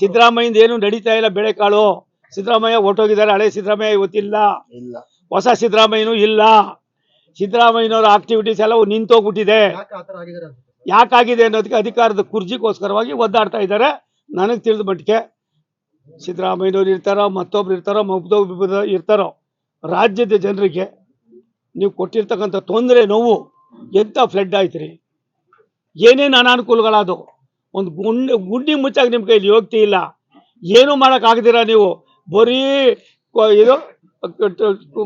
ಸಿದ್ದರಾಮಯ್ಯಂದ ಏನು ನಡೀತಾ ಇಲ್ಲ ಬೆಳೆಕಾಳು. ಸಿದ್ದರಾಮಯ್ಯ ಹೊಟ್ಟೋಗಿದ್ದಾರೆ ಹಳೆ ಸಿದ್ದರಾಮಯ್ಯ ಇವತ್ತಿಲ್ಲ. ಇಲ್ಲ. ಹೊಸ ಸಿದ್ದರಾಮಯ್ಯನೂ ಇಲ್ಲ. ಸಿದ್ದರಾಮಯ್ಯನವರ ಆಕ್ಟಿವಿಟೀಸ್ ಎಲ್ಲ ನಿಂತೋಗ್ಬಿಟ್ಟಿದೆ? ಯಾಕಾಗಿದೆ ಅನ್ನೋದಕ್ಕೆ ಅಧಿಕಾರದ ಕುರ್ಜಿಗೋಸ್ಕರವಾಗಿ ಒದ್ದಾಡ್ತಾ ಇದ್ದಾರೆ. ನನಗೆ ತಿಳಿದ ಮಟ್ಟಿಗೆ ಸಿದ್ದರಾಮಯ್ಯನವ್ರು ಇರ್ತಾರೋ ಮತ್ತೊಬ್ರು ಇರ್ತಾರೋ ಮತ್ತೊಬ್ರು ಇರ್ತಾರೋ ರಾಜ್ಯದ ಜನರಿಗೆ ನೀವು ಕೊಟ್ಟಿರ್ತಕ್ಕಂಥ ತೊಂದರೆ ನೋವು ಎಂಥ ಫ್ಲಡ್ ಆಯ್ತು ರೀ ಏನೇನು ಅನಾನುಕೂಲಗಳಾದವು? ಒಂದು ಗುಂಡಿ ಗುಂಡಿ ಮುಚ್ಚಾಗ ನಿಮ್ಮ ಕೈಲಿ ಯೋಗ್ತಿ ಇಲ್ಲ. ಏನೂ ಮಾಡೋಕ್ಕಾಗದಿರ ನೀವು. ಬರೀ ಇದು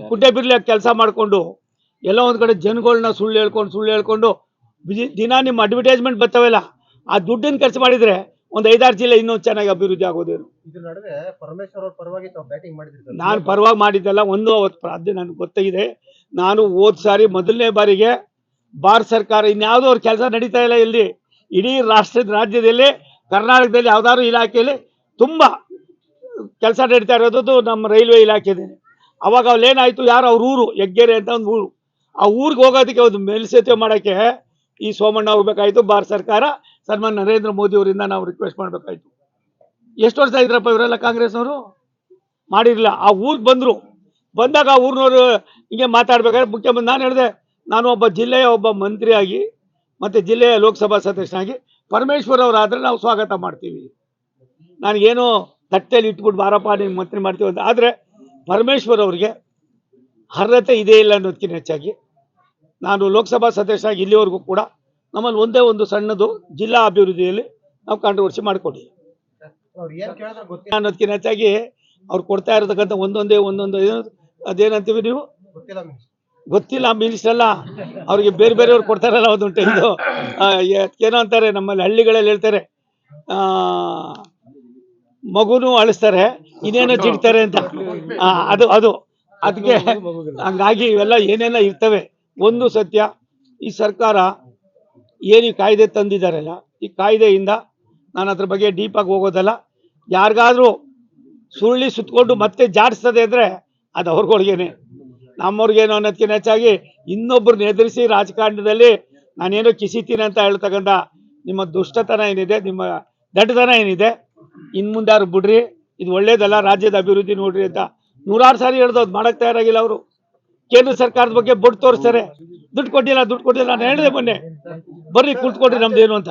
ಕುಡ್ಡೆ ಬಿರ್ಲಿ ಕೆಲಸ ಮಾಡಿಕೊಂಡು ಎಲ್ಲ ಒಂದು ಕಡೆ ಜನಗಳನ್ನ ಸುಳ್ಳು ಹೇಳ್ಕೊಂಡು ಸುಳ್ಳು ಹೇಳ್ಕೊಂಡು ಬಿಜಿ- ದಿನ ನಿಮ್ಮ ಅಡ್ವರ್ಟೈಸ್ಮೆಂಟ್ ಬರ್ತಾವೆಲ್ಲ ಆ ದುಡ್ಡಿನ ಖರ್ಚು ಮಾಡಿದ್ರೆ ಒಂದು ಐದಾರು ಜಿಲ್ಲೆ ಇನ್ನೂ ಚೆನ್ನಾಗಿ ಅಭಿವೃದ್ಧಿ ಆಗೋದೇನು. ನಾನು ಪರವಾಗಿ ಮಾಡಿದ್ದಲ್ಲ ಒಂದು ಅವತ್ತು ಪ್ರಾರ್ಥನೆ ನನಗೆ ಗೊತ್ತಾಗಿದೆ. ನಾನು ಹೋದ ಸಾರಿ ಮೊದಲನೇ ಬಾರಿಗೆ ಭಾರತ ಸರ್ಕಾರ ಇನ್ಯಾವುದೋ ಅವ್ರ ಕೆಲಸ ನಡೀತಾ ಇಲ್ಲ ಇಲ್ಲಿ. ಇಡೀ ರಾಷ್ಟ್ರದ ರಾಜ್ಯದಲ್ಲಿ, ಕರ್ನಾಟಕದಲ್ಲಿ ಯಾವ್ದಾದ್ರು ಇಲಾಖೆಯಲ್ಲಿ ತುಂಬ ಕೆಲಸ ನಡೀತಾ ಇರೋದು ನಮ್ಮ ರೈಲ್ವೆ ಇಲಾಖೆದೇ. ಅವಾಗ ಅವ್ಲೇನಾಯಿತು ಯಾರು ಅವ್ರ ಊರು? ಯಗ್ಗೆರೆ ಅಂತ ಒಂದು ಊರು. ಆ ಊರಿಗೆ ಹೋಗೋದಕ್ಕೆ ಒಂದು ಮೇಲ್ಸೇತುವೆ ಮಾಡೋಕ್ಕೆ ಈ ಸೋಮಣ್ಣ ಹೋಗ್ಬೇಕಾಯ್ತು, ಭಾರತ ಸರ್ಕಾರ ಸನ್ಮಾನ್ ನರೇಂದ್ರ ಮೋದಿ ಅವರಿಂದ ನಾವು ರಿಕ್ವೆಸ್ಟ್ ಮಾಡಬೇಕಾಯ್ತು. ಎಷ್ಟು ವರ್ಷ ಇದ್ರಪ್ಪ ಇವರೆಲ್ಲ ಕಾಂಗ್ರೆಸ್ನವರು ಮಾಡಿರಲಿಲ್ಲ. ಆ ಊರಿಗೆ ಬಂದರು. ಬಂದಾಗ ಆ ಊರಿನವರು ಹಿಂಗೆ ಮಾತಾಡ್ಬೇಕಾದ್ರೆ ಮುಖ್ಯಮಂತ್ರಿ, ನಾನು ಹೇಳಿದೆ, ನಾನು ಒಬ್ಬ ಜಿಲ್ಲೆಯ ಒಬ್ಬ ಮಂತ್ರಿಯಾಗಿ ಮತ್ತು ಜಿಲ್ಲೆಯ ಲೋಕಸಭಾ ಸದಸ್ಯನಾಗಿ ಪರಮೇಶ್ವರ್ ಅವರಾದರೆ ನಾವು ಸ್ವಾಗತ ಮಾಡ್ತೀವಿ. ನನಗೇನೋ ತಟ್ಟೆಯಲ್ಲಿ ಇಟ್ಬಿಟ್ಟು ಬಾರಪ್ಪ ನೀವು ಮಂತ್ರಿ ಮಾಡ್ತೀವಿ ಅಂತ. ಆದರೆ ಪರಮೇಶ್ವರ್ ಅವರಿಗೆ ಅರ್ಹತೆ ಇದೇ ಇಲ್ಲ ಅನ್ನೋದಕ್ಕಿಂತ ಹೆಚ್ಚಾಗಿ ನಾನು ಲೋಕಸಭಾ ಸದಸ್ಯನಾಗಿ ಇಲ್ಲಿವರೆಗೂ ಕೂಡ ನಮ್ಮಲ್ಲಿ ಒಂದೇ ಒಂದು ಸಣ್ಣದು ಜಿಲ್ಲಾ ಅಭಿವೃದ್ಧಿಯಲ್ಲಿ ನಾವು ಕಾಂಟ್ರವರ್ಸಿ ಮಾಡಿಕೊಡಿ ಅನ್ನೋದಕ್ಕಿಂತ ಹೆಚ್ಚಾಗಿ ಅವ್ರು ಕೊಡ್ತಾ ಇರತಕ್ಕಂಥ ಒಂದೊಂದೇ ಒಂದೊಂದು ಅದೇನಂತೀವಿ ನೀವು? ಗೊತ್ತಿಲ್ಲ ಮಿನಿಸ್ಟರ್ ಎಲ್ಲ ಅವ್ರಿಗೆ ಬೇರೆ ಬೇರೆಯವ್ರು ಕೊಡ್ತಾರಲ್ಲ ಒಂದುಂಟು ಇದು ಏನೋ ಅಂತಾರೆ, ನಮ್ಮಲ್ಲಿ ಹಳ್ಳಿಗಳಲ್ಲಿ ಹೇಳ್ತಾರೆ ಮಗುನು ಅಳಿಸ್ತಾರೆ, ಇನ್ನೇನೋ ಜಿಡ್ತಾರೆ ಅಂತ. ಅದು ಅದು. ಅದಕ್ಕೆ ಹಂಗಾಗಿ ಇವೆಲ್ಲ ಏನೆಲ್ಲ ಇರ್ತವೆ, ಒಂದು ಸತ್ಯ, ಈ ಸರ್ಕಾರ ಏನು ಈ ಕಾಯ್ದೆ ತಂದಿದ್ದಾರಲ್ಲ, ಈ ಕಾಯ್ದೆಯಿಂದ ನಾನು ಅದ್ರ ಬಗ್ಗೆ ಡೀಪಾಗಿ ಹೋಗೋದಲ್ಲ. ಯಾರಿಗಾದ್ರೂ ಸುರುಳಿ ಸುತ್ತಕೊಂಡು ಮತ್ತೆ ಜಾಡಿಸ್ತದೆ ಅಂದರೆ ಅದು ಅವ್ರಗಳಿಗೇನೆ. ನಮ್ಮವ್ರಿಗೇನು ಅನ್ನೋದಕ್ಕಿಂತ ಹೆಚ್ಚಾಗಿ ಇನ್ನೊಬ್ಬರನ್ನ ಎದುರಿಸಿ ರಾಜಕಾರಣದಲ್ಲಿ ನಾನೇನೋ ಕಿಸಿತೀನಿ ಅಂತ ಹೇಳ್ತಕ್ಕಂಥ ನಿಮ್ಮ ದುಷ್ಟತನ ಏನಿದೆ ನಿಮ್ಮ ದಡ್ಡತನ ಏನಿದೆ ಇನ್ ಮುಂದೆ ಬಿಡ್ರಿ? ಇದು ಒಳ್ಳೇದಲ್ಲ ರಾಜ್ಯದ ಅಭಿವೃದ್ಧಿ ನೋಡ್ರಿ ಅಂತ ನೂರಾರು ಸಾರಿ ಹೇಳ್ದು ಅದು ಮಾಡಕ್ ತಯಾರಾಗಿಲ್ಲ ಅವರು. ಕೇಂದ್ರ ಸರ್ಕಾರದ ಬಗ್ಗೆ ಬೊಟ್ಟು ತೋರಿಸ್ತಾರೆ. ದುಡ್ಡು ಕೊಟ್ಟಿಲ್ಲ ದುಡ್ಡು ಕೊಟ್ಟಿಲ್ಲ ನಾನು ಹೇಳಿದೆ ಮೊನ್ನೆ. ಬರ್ರಿ ಕುಳಿತುಕೊಡ್ರಿ ನಮ್ದೇನು ಅಂತ.